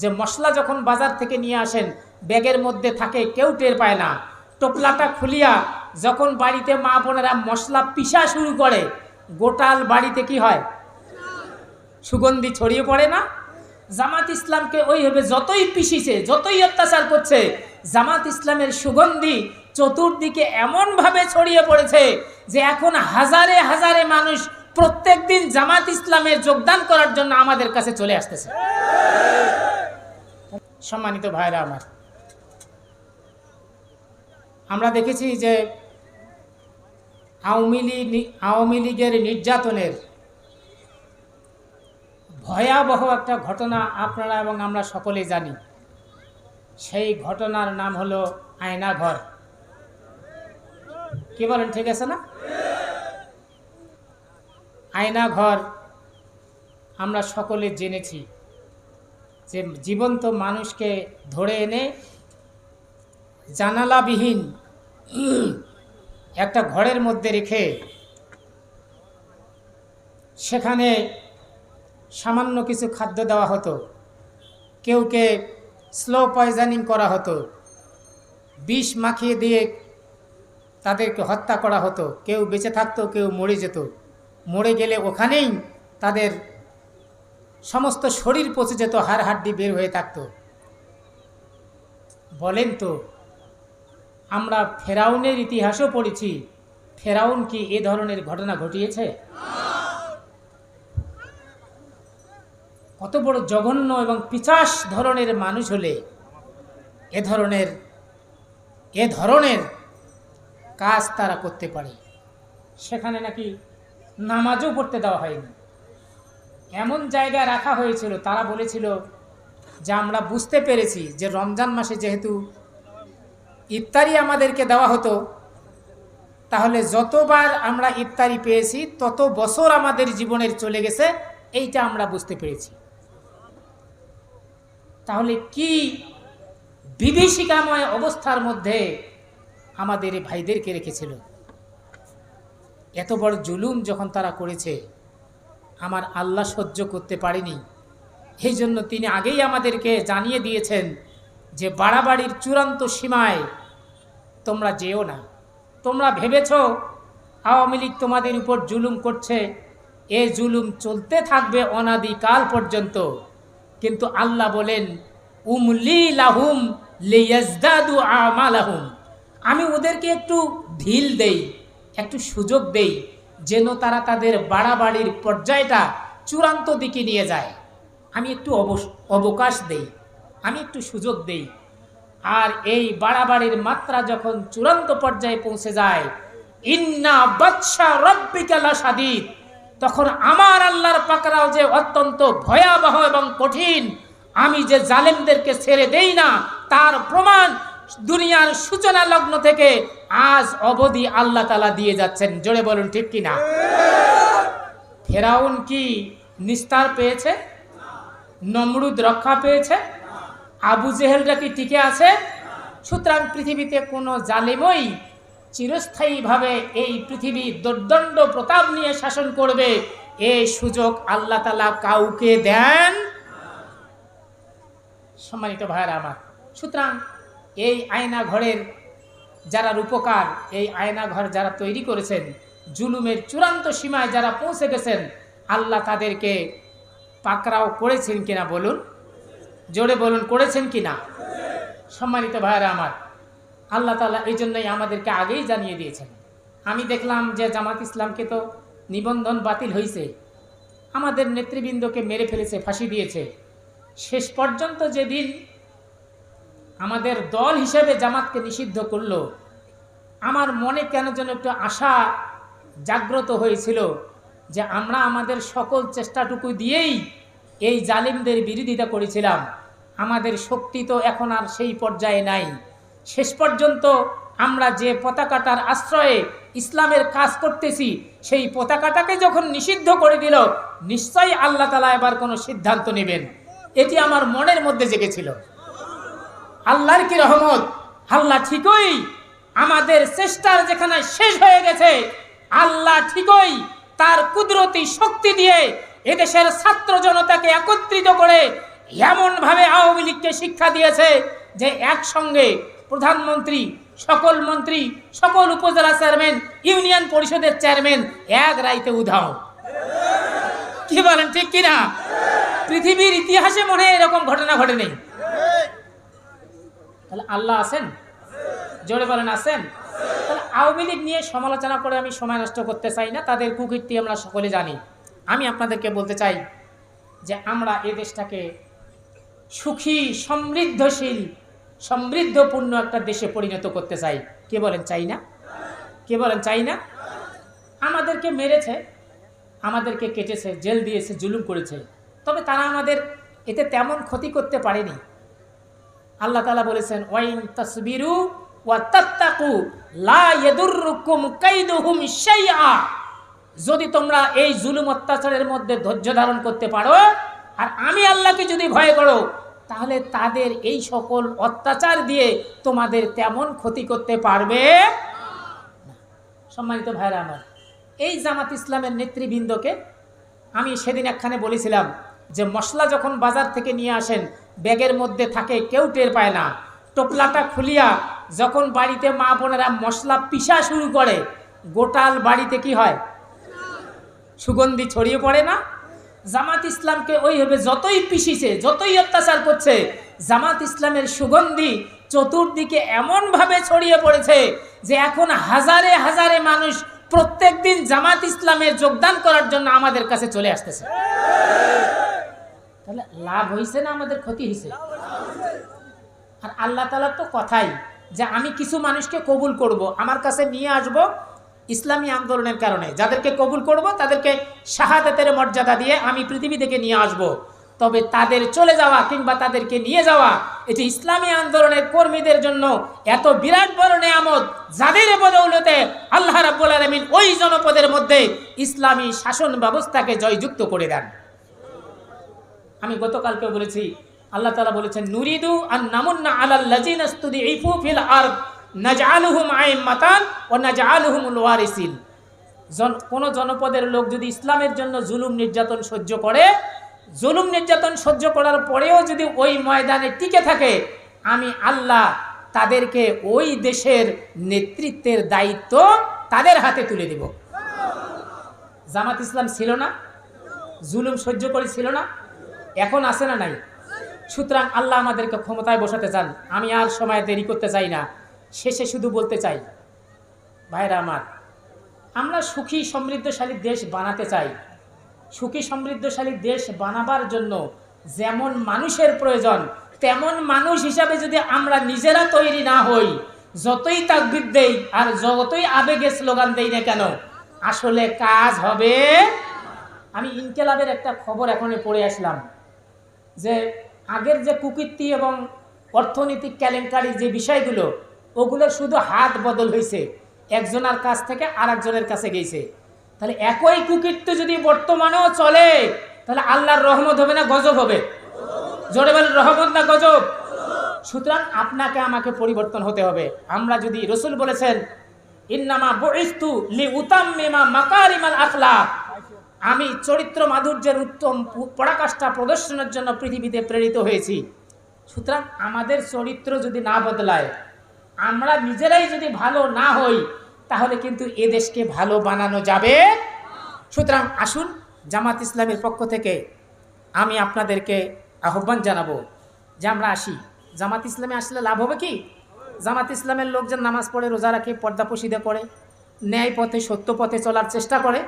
যে মশলা যখন বাজার থেকে নিয়ে আসেন, ব্যাগের মধ্যে থাকে, কেউ টের পায় না। টোপলাটা খুলিয়া যখন বাড়িতে মা বোনেরা মশলা পিসা শুরু করে, গোটাল বাড়িতে কি হয়? সুগন্ধি ছড়িয়ে পড়ে না? জামাত ইসলামকে ওইভাবে যতই পিষিছে, যতই অত্যাচার করছে, জামাত ইসলামের সুগন্ধি চতুর্দিকে এমনভাবে ছড়িয়ে পড়েছে যে এখন হাজারে হাজারে মানুষ প্রত্যেক দিন জামাত ইসলামে যোগদান করার জন্য আমাদের কাছে চলে আসতেছে। সম্মানিত ভাইরা আমার। আমরা দেখেছি যে আওয়ামী লীগ আওয়ামী লীগের নির্যাতনের ভয়াবহ একটা ঘটনা আপনারা এবং আমরা সকলে জানি। সেই ঘটনার নাম হলো আয়নাঘর। কি বলেন, ঠিক আছে না? আয়নাঘর আমরা সকলে জেনেছি। যে জীবন্ত মানুষকে ধরে এনে জানালাবিহীন একটা ঘরের মধ্যে রেখে সেখানে সামান্য কিছু খাদ্য দেওয়া হতো। কেউকে স্লো পয়জনিং করা হতো। বিষ মাখিয়ে দিয়ে তাদেরকে হত্যা করা হতো। কেউ বেঁচে থাকতো, কেউ মরে যেত। মরে গেলে ওখানেই তাদের সমস্ত শরীর পচে যেত, হাড় হাড্ডি বের হয়ে থাকতো। বলেন তো, আমরা ফেরাউনের ইতিহাসও পড়েছি। ফেরাউন কি এ ধরনের ঘটনা ঘটিয়েছে? কত বড় জঘন্য এবং পিচাস ধরনের মানুষ হলে এ ধরনের এ ধরনের কাজ তারা করতে পারে। সেখানে নাকি নামাজও পড়তে দেওয়া হয়নি। এমন জায়গায় রাখা হয়েছিল, তারা বলেছিল যে আমরা বুঝতে পেরেছি যে রমজান মাসে যেহেতু ইফতারি আমাদেরকে দেওয়া হতো, তাহলে যতবার আমরা ইফতারি পেয়েছি, তত বছর আমাদের জীবনের চলে গেছে, এইটা আমরা বুঝতে পেরেছি। তাহলে কি বিভীষিকাময় অবস্থার মধ্যে আমাদের ভাইদেরকে রেখেছিল? এত বড় জুলুম যখন তারা করেছে আমার আল্লাহ সহ্য করতে পারেনি। এই জন্য তিনি আগেই আমাদেরকে জানিয়ে দিয়েছেন যে বাড়াবাড়ির চূড়ান্ত সীমায় তোমরা যেও না। তোমরা ভেবেছ আওয়ামী লীগ তোমাদের উপর জুলুম করছে। এ জুলুম চলতে থাকবে অনাদিকাল পর্যন্ত। কিন্তু আল্লাহ বলেন, উমলি লাহুম লিয়াজদাদু আমালাহুম। আমি ওদেরকে একটু ঢিল দেই, একটু সুযোগ দেই। যেন তারা তাদের বাড়াবাড়ির পর্যায়টা চূড়ান্ত দিকে নিয়ে যায়। আমি একটু অবকাশ দেই, আমি একটু সুযোগ দেই। আর এই বাড়াবাড়ির মাত্রা যখন চূড়ান্ত পর্যায়ে পৌঁছে যায়, ইন্না বাদশা রব্বিকালা সাদিদ তখন আমার আল্লাহর পাকড়াও যে অত্যন্ত ভয়াবহ এবং কঠিন, আমি যে জালেমদেরকে ছেড়ে দেই না, তার প্রমাণ দুনিয়ার সূচনা লগ্ন থেকে আজ অবধি আল্লাহ তালা দিয়ে যাচ্ছেন। জোরে বলুন, ঠিক কিনা? ফেরাউন কি নিস্তার পেয়েছে? নমরুদ রক্ষা পেয়েছে? আবু জেহেলরা কি টিকে আছে? সুতরাং পৃথিবীতে কোনো জালেমই চিরস্থায়ীভাবে এই পৃথিবী দুর্দণ্ড প্রতাপ নিয়ে শাসন করবে। এই সুযোগ আল্লাহ তালা কাউকে দেন? সম্মানিত ভাইয়েরা আমার, সুতরাং এই আয়না ঘরের যারা রূপকার এই আয়না ঘর যারা তৈরি করেছেন, জুলুমের চূড়ান্ত সীমায় যারা পৌঁছে গেছেন, আল্লাহ তাদেরকে পাকরাও করেছেন কিনা বলুন? জোরে বলুন, করেছেন কিনা? সম্মানিত ভাইয়েরা আমার, আল্লাহ তালা এই জন্যই আমাদেরকে আগেই জানিয়ে দিয়েছেন। আমি দেখলাম যে জামাত ইসলামকে তো নিবন্ধন বাতিল হয়েছে আমাদের নেতৃবৃন্দকে মেরে ফেলেছে, ফাঁসি দিয়েছে। শেষ পর্যন্ত যেদিন আমাদের দল হিসেবে জামাতকে নিষিদ্ধ করল। আমার মনে কেন যেন একটু আশা জাগ্রত হয়েছিল যে আমরা আমাদের সকল চেষ্টাটুকু দিয়েই এই জালিমদের বিরোধিতা করেছিলাম। আমাদের শক্তি তো এখন আর সেই পর্যায়ে নাই। শেষ পর্যন্ত আমরা যে পতাকাটার আশ্রয়ে ইসলামের কাজ করতেছি, সেই পতাকাটাকে যখন নিষিদ্ধ করে দিল, নিশ্চয়ই আল্লাহ তালা এবার কোনো সিদ্ধান্ত নেবেন। এটি আমার মনের মধ্যে জেগেছিল। আল্লাহর কি রহমত? আল্লাহ ঠিকই আমাদের চেষ্টার যেখানে শেষ হয়ে গেছে, আল্লাহ ঠিকই তার কুদরতি শক্তি দিয়ে এদেশের ছাত্র জনতাকে একত্রিত করে এমনভাবে আওয়ামী লীগকে শিক্ষা দিয়েছে যে একসঙ্গে প্রধানমন্ত্রী, সকল মন্ত্রী, সকল উপজেলা চেয়ারম্যান, ইউনিয়ন পরিষদের চেয়ারম্যান এক রাইতে উধাও। কি বলেন, ঠিক কিনা? পৃথিবীর ইতিহাসে মনে এরকম ঘটনা ঘটে নেই তাহলে আল্লাহ আছেন? জোরে বলেন, আছেন? তাহলে আওয়ামী লীগ নিয়ে সমালোচনা করে আমি সময় নষ্ট করতে চাই না, তাদের কুকীর্তি আমরা সকলে জানি। আমি আপনাদেরকে বলতে চাই যে আমরা এ দেশটাকে সুখী, সমৃদ্ধশীল, সমৃদ্ধপূর্ণ একটা দেশে পরিণত করতে চাই। কে বলেন চাই না কে বলেন চাই না আমাদেরকে মেরেছে, আমাদেরকে কেটেছে, জেল দিয়েছে, জুলুম করেছে। তবে তারা আমাদের এতে তেমন ক্ষতি করতে পারেনি। আল্লাহ তালা বলেছেন, ওয়াইন তসবিরু যদি তোমরা এই জুলুম অত্যাচারের মধ্যে ধৈর্য ধারণ করতে পারো, আর আমি আল্লাহকে যদি ভয় করো, তাহলে তাদের এই সকল অত্যাচার দিয়ে তোমাদের তেমন ক্ষতি করতে পারবে সম্মানিত ভাইরা আমার, এই জামাত ইসলামের নেতৃবৃন্দকে আমি সেদিন একখানে বলেছিলাম যে, মশলা যখন বাজার থেকে নিয়ে আসেন ব্যাগের মধ্যে থাকে, কেউ টের পায় না। টোপলাটা খুলিয়া যখন বাড়িতে মা বোনেরা মশলা পিসা শুরু করে, গোটাল বাড়িতে কি হয়? সুগন্ধি ছড়িয়ে পড়ে না? জামাত ইসলামকে ওইভাবে যতই পিষিছে, যতই অত্যাচার করছে, জামাত ইসলামের সুগন্ধি চতুর্দিকে এমনভাবে ছড়িয়ে পড়েছে যে এখন হাজারে হাজারে মানুষ প্রত্যেক দিন জামাত ইসলামে যোগদান করার জন্য আমাদের কাছে চলে আসতেছে। তাহলে লাভ হয়েছে না আমাদের ক্ষতি হয়েছে আর আল্লাহ তালার তো কথাই যে আমি কিছু মানুষকে কবুল করব, আমার কাছে নিয়ে আসব ইসলামী আন্দোলনের কারণে। যাদেরকে কবুল করব, তাদেরকে শাহাদাতের মর্যাদা দিয়ে আমি পৃথিবী থেকে নিয়ে আসব। তবে তাদের চলে যাওয়া কিংবা তাদেরকে নিয়ে যাওয়া, এটি ইসলামী আন্দোলনের কর্মীদের জন্য এত বিরাট বড় নেয়ামত যাদের বদৌলতে আল্লাহ রাব্বুল আলামিন ওই জনপদের মধ্যে ইসলামী শাসন ব্যবস্থাকে জয়যুক্ত করে দেন। আমি গতকালকে বলেছি, আল্লাহ তালা বলেছেন, নুরিদু আর নামুন্না আলাল লাজিন আস্তুদি ইফু ফিল আর নাজআলুহুম আইম্মাতান ও নাজআলুহুমুল ওয়ারিসিন। জন, কোনো জনপদের লোক যদি ইসলামের জন্য জুলুম নির্যাতন সহ্য করে, জুলুম নির্যাতন সহ্য করার পরেও যদি ওই ময়দানে টিকে থাকে, আমি আল্লাহ তাদেরকে ওই দেশের নেতৃত্বের দায়িত্ব তাদের হাতে তুলে দেব। জামাত ইসলাম ছিল না, জুলুম সহ্য করেছিল না এখন আছে না নাই? সুতরাং আল্লাহ আমাদেরকে ক্ষমতায় বসাতে চান। আমি আর সময় দেরি করতে চাই না। শেষে শুধু বলতে চাই, ভাইরা আমার, আমরা সুখী সমৃদ্ধশালী দেশ বানাতে চাই। সুখী সমৃদ্ধশালী দেশ বানাবার জন্য যেমন মানুষের প্রয়োজন, তেমন মানুষ হিসাবে যদি আমরা নিজেরা তৈরি না হই, যতই তাকবির দেই আর যতই আবেগে স্লোগান দেই না কেন, আসলে কাজ হবে। আমি ইনকেলাবের একটা খবর এখন পড়ে আসলাম। যে আগের যে কুকীর্তি এবং অর্থনৈতিক কেলেঙ্কারি যে বিষয়গুলো, ওগুলো শুধু হাত বদল হয়েছে একজনের কাছ থেকে আর একজনের কাছে গেছে। তাহলে একই কুকীর্তি যদি বর্তমানেও চলে, তাহলে আল্লাহর রহমত হবে না গজব হবে? জোরে বলেন, রহমত না গজব? সুতরাং আপনাকে আমাকে পরিবর্তন হতে হবে। আমরা যদি রসুল বলেছেন, ইন্নামা বইস্তু লি উতাম্মিমা মাকারিমাল আখলাক। আমি চরিত্র মাধুর্যের উত্তম পরাকাষ্ঠা প্রদর্শনের জন্য পৃথিবীতে প্রেরিত হয়েছি। সুতরাং আমাদের চরিত্র যদি না বদলায়, আমরা নিজেরাই যদি ভালো না হই, তাহলে কিন্তু এ দেশকে ভালো বানানো যাবে। সুতরাং আসুন জামাত ইসলামের পক্ষ থেকে আমি আপনাদেরকে আহ্বান জানাব যে আমরা আসি। জামাত ইসলামে আসলে লাভ হবে কি? জামাত ইসলামের লোকজন নামাজ পড়ে, রোজা রাখে, পর্দা পশিদা করে ন্যায় পথে সত্য পথে চলার চেষ্টা করে।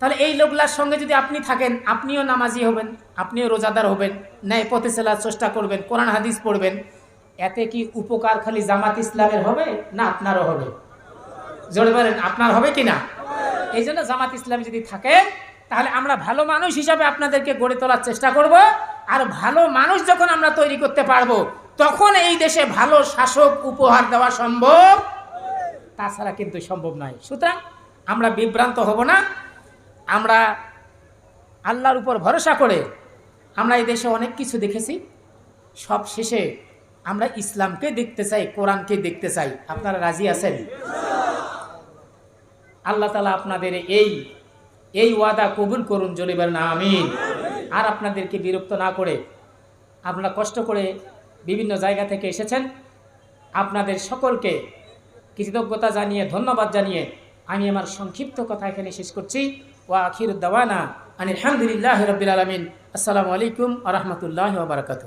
তাহলে এই লোকলার সঙ্গে যদি আপনি থাকেন, আপনিও নামাজি হবেন, আপনিও রোজাদার হবেন, ন্যায় পথে চলার চেষ্টা করবেন, কোরআন, হাদিস পড়বেন, এতে কি উপকার খালি জামাত ইসলামের হবে না আপনারও হবে? জোরে বলেন, আপনার হবে কি না? এই জন্য জামাত ইসলাম যদি থাকে, তাহলে আমরা ভালো মানুষ হিসাবে আপনাদেরকে গড়ে তোলার চেষ্টা করব, আর ভালো মানুষ যখন আমরা তৈরি করতে পারব, তখন এই দেশে ভালো শাসক উপহার দেওয়া সম্ভব। তাছাড়া কিন্তু সম্ভব নয়। সুতরাং আমরা বিভ্রান্ত হব না। আমরা আল্লাহর উপর ভরসা করে আমরা এই দেশে অনেক কিছু দেখেছি। সব শেষে আমরা ইসলামকে দেখতে চাই, কোরআনকে দেখতে চাই। আপনারা রাজি আছেন? আল্লাহ তালা আপনাদের এই এই ওয়াদা কবুল করুন জলিবার না আমিন। আর আপনাদেরকে বিরক্ত না করে আপনারা কষ্ট করে বিভিন্ন জায়গা থেকে এসেছেন। আপনাদের সকলকে কৃতজ্ঞতা জানিয়ে, ধন্যবাদ জানিয়ে আমি আমার সংক্ষিপ্ত কথা এখানে শেষ করছি। ওয়া আখিরুদ্দাওয়ানা আনিল হামদুলিল্লাহ রবিল আলমিন। আসসালামু আলাইকুম আ রহমতুল্লাহ বারকাতু